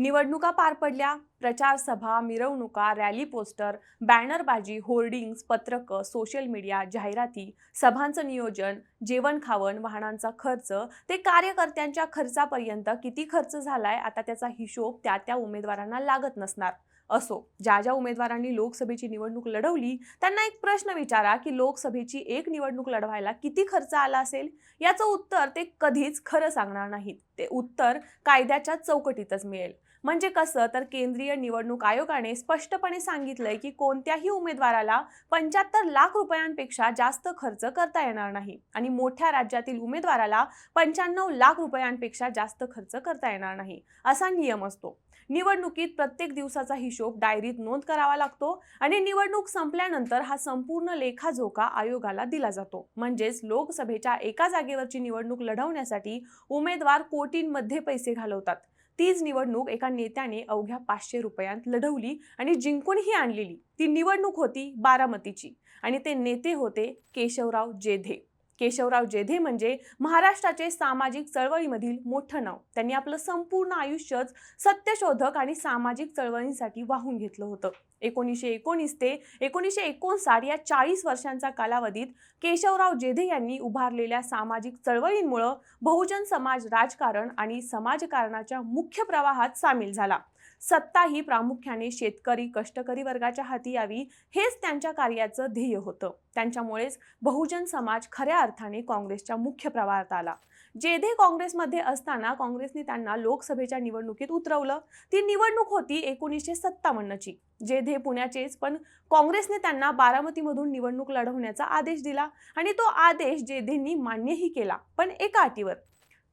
निवडणुका पार पडल्या. प्रचार सभा मिरवणुका रॅली पोस्टर बॅनरबाजी होर्डिंग्स पत्रकं सोशल मीडिया जाहिराती सभांचं नियोजन जेवण खावण वाहनांचा खर्च ते कार्यकर्त्यांच्या खर्चापर्यंत किती खर्च झालाय आता त्याचा हिशोब त्या त्या उमेदवारांना लागत नसणार. असो. ज्या ज्या उमेदवारांनी लोकसभेची निवडणूक लढवली त्यांना एक प्रश्न विचारा की लोकसभेची एक निवडणूक लढवायला किती खर्च आला असेल? याचं उत्तर ते कधीच खरं सांगणार नाहीत. ते उत्तर कायद्याच्या चौकटीतच मिळेल. म्हणजे कसं? तर केंद्रीय निवडणूक आयोगाने स्पष्टपणे सांगितलंय की कोणत्याही उमेदवाराला पंच्याहत्तर लाख रुपयांपेक्षा जास्त खर्च करता येणार नाही आणि मोठ्या राज्यातील उमेदवाराला पंच्याण्णव लाख रुपयांपेक्षा जास्त खर्च करता येणार नाही. असा नियम असतो. निवडणुकीत प्रत्येक दिवसाचा हिशोब डायरीत नोंद करावा लागतो आणि निवडणूक संपल्यानंतर हा संपूर्ण लेखाजोखा आयोगाला दिला जातो. म्हणजेच लोकसभेच्या एका जागेवरची निवडणूक लढवण्यासाठी उमेदवार कोटींमध्ये पैसे घालवतात. तीच निवडणूक एका नेत्याने अवघ्या पाचशे रुपयांत लढवली आणि जिंकूनही आणलेली. ती निवडणूक होती बारामतीची आणि ते नेते होते केशवराव जेधे. केशवराव जेधे म्हणजे महाराष्ट्राचे सामाजिक चळवळीमधील मोठं नाव. त्यांनी आपलं संपूर्ण आयुष्यच सत्यशोधक आणि सामाजिक चळवळींसाठी वाहून घेतलं होतं. एकोणीसशे एकोणीस ते एकोणीसशे एकोणसाठ या चाळीस वर्षांच्या कालावधीत केशवराव जेधे यांनी उभारलेल्या सामाजिक चळवळींमुळं बहुजन समाज राजकारण आणि समाजकारणाच्या मुख्य प्रवाहात सामील झाला. सत्ता ही प्रामुख्याने शेतकरी कष्टकरी वर्गाच्या हाती यावी हेच त्यांच्या कार्याचं ध्येय होतं. त्यांच्यामुळेच बहुजन समाज खऱ्या अर्थाने काँग्रेसच्या मुख्य प्रवाहात आला. जेधे काँग्रेसमध्ये असताना काँग्रेसने त्यांना लोकसभेच्या निवडणुकीत उतरवलं. ती निवडणूक होती एकोणीसशे सत्तावन्नची. जेधे पुण्याचेच पण काँग्रेसने त्यांना बारामतीमधून निवडणूक लढवण्याचा आदेश दिला. आणि तो आदेश जेधेंनी मान्यही केला पण एका अटीवर.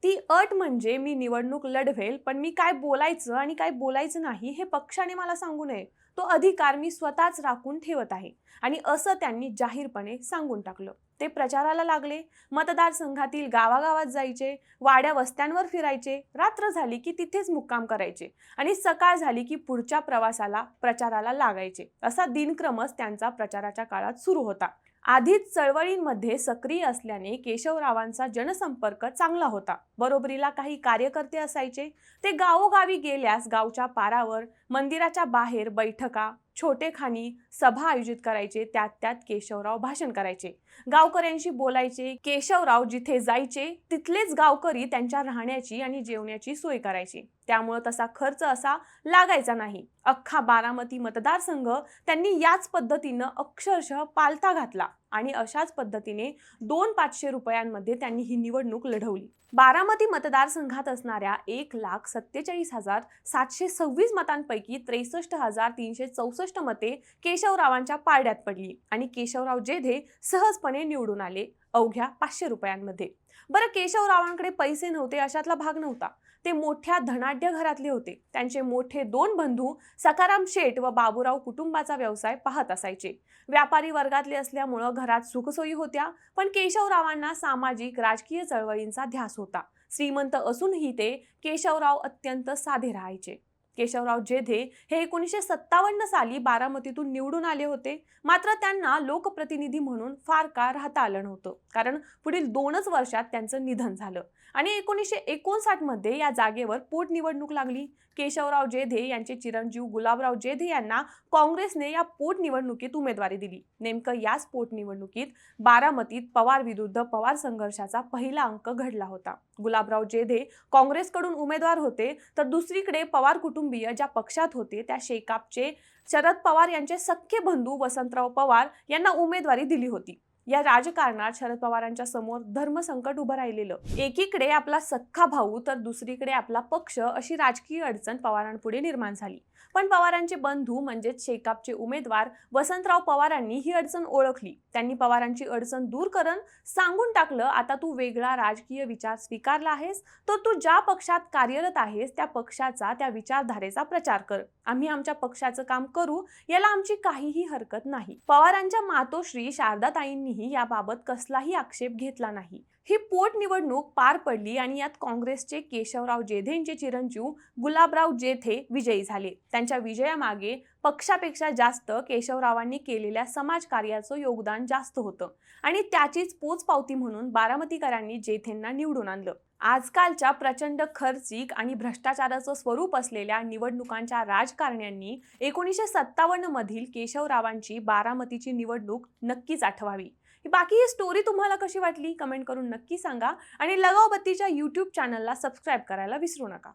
ती अट म्हणजे मी निवडणूक लढवेल पण मी काय बोलायचं आणि काय बोलायचं नाही हे पक्षाने मला सांगू नये. तो अधिकार मी स्वतःच राखून ठेवत आहे आणि असं त्यांनी जाहीरपणे सांगून टाकलं. ते प्रचाराला लागले मतदारसंघातील गावागावात जायचे वाड्या वस्त्यांवर फिरायचे रात्र झाली की तिथेच मुक्काम करायचे आणि सकाळ झाली की पुढच्या प्रवासाला प्रचाराला लागायचे. असा दिनक्रमच त्यांचा प्रचाराच्या काळात सुरू होता. आधीच चळवळींमध्ये सक्रिय असल्याने केशवरावांचा जनसंपर्क चांगला होता. बरोबरीला काही कार्यकर्ते असायचे. ते गावोगावी गेल्यास गावच्या पारावर मंदिराच्या बाहेर बैठका छोटेखानी सभा आयोजित करायचे. त्यात त्यात केशवराव भाषण करायचे. गावकऱ्यांशी बोलायचे केशवराव जिथे जायचे तिथलेच गावकरी त्यांच्या राहण्याची आणि जेवण्याची सोय करायची. त्यामुळं तसा खर्च असा लागायचा नाही. अख्खा बारामती मतदारसंघ त्यांनी याच पद्धतीनं अक्षरशः पालथा घातला आणि अशाच पद्धतीने दोन पाचशे रुपयांमध्ये त्यांनी ही निवडणूक लढवली. बारामती मतदारसंघात असणाऱ्या एक लाख सत्तेचाळीस हजार सातशे सव्वीस मतांपैकी त्रेसष्ट हजार तीनशे चौसष्ट मते केशवरावांच्या पारड्यात पडली आणि केशवराव जेधे सहज सहजपणे निवडून आले अवघ्या पाचशे रुपयांमध्ये. बरं केशवरावांकडे पैसे नव्हते अशातला भाग नव्हता. ते मोठ्या धनाढ्य घरातले होते. त्यांचे मोठे दोन बंधू सकाराम शेठ व बाबूराव कुटुंबाचा व्यवसाय पाहत असायचे. व्यापारी वर्गातले असल्यामुळं घरात सुखसोयी होत्या पण केशवरावांना सामाजिक राजकीय चळवळींचा ध्यास होता. श्रीमंत असूनही ते केशवराव अत्यंत साधे राहायचे. केशवराव जेधे हे एकोणीसशे सत्तावन्न साली बारामतीतून निवडून आले होते. मात्र त्यांना लोकप्रतिनिधी म्हणून फार काळ राहता आलं नव्हतं. कारण पुढील दोनच वर्षात त्यांचं निधन झालं. आणि एकोणीसशे एकोणसाठमध्ये या जागेवर पोटनिवडणूक लागली. केशवराव जेधे यांचे चिरंजीव गुलाबराव जेधे यांना काँग्रेसने या पोटनिवडणुकीत उमेदवारी दिली. नेमकं याच पोटनिवडणुकीत बारामतीत पवार विरुद्ध पवार संघर्षाचा पहिला अंक घडला होता. गुलाबराव जेधे काँग्रेसकडून उमेदवार होते तर दुसरीकडे पवार कुटुंब कुटुंबीय ज्या पक्षात होते त्या शेकापचे शरद पवार यांचे सख्खे बंधू वसंतराव पवार यांना उमेदवारी दिली होती. या राजकारणात शरद पवारांच्या समोर धर्मसंकट उभं राहिलेलं. एकीकडे आपला सख्खा भाऊ तर दुसरीकडे आपला पक्ष अशी राजकीय अडचण पवारांपुढे निर्माण झाली. पण पवारांचे बंधू म्हणजेच शेकापचे उमेदवार वसंतराव पवारांनी ही अडचण ओळखली. त्यांनी पवारांची अडचण दूर करून सांगून टाकलं आता तू वेगळा राजकीय विचार स्वीकारला आहेस तर तू ज्या पक्षात कार्यरत आहेस त्या पक्षाचा त्या विचारधारेचा प्रचार कर. आम्ही आमच्या पक्षाचं काम करू याला आमची काहीही हरकत नाही. पवारांच्या मातोश्री शारदाताईंनीही याबाबत कसलाही आक्षेप घेतला नाही. ही पोटनिवडणूक पार पडली आणि यात काँग्रेसचे केशवराव जेधेंचे चिरंजीव गुलाबराव जेथे विजयी झाले. त्यांच्या विजयामागे पक्षापेक्षा जास्त केशवरावांनी केलेल्या समाजकार्याचं योगदान जास्त होतं आणि त्याचीच पोचपावती म्हणून बारामतीकरांनी जेथेंना निवडून आणलं. आजकालच्या प्रचंड खर्चिक आणि भ्रष्टाचाराचं स्वरूप असलेल्या निवडणुकांच्या राजकारण्यांनी एकोणीसशे सत्तावन्न मधील केशवरावांची बारामतीची निवडणूक नक्कीच आठवावी. बाकी ही स्टोरी तुम्हाला कशी वाटली? कमेंट करून नक्की सांगा. आणि लगाव बत्तीच्या यूट्यूब चॅनलला सबस्क्राईब करायला विसरू नका.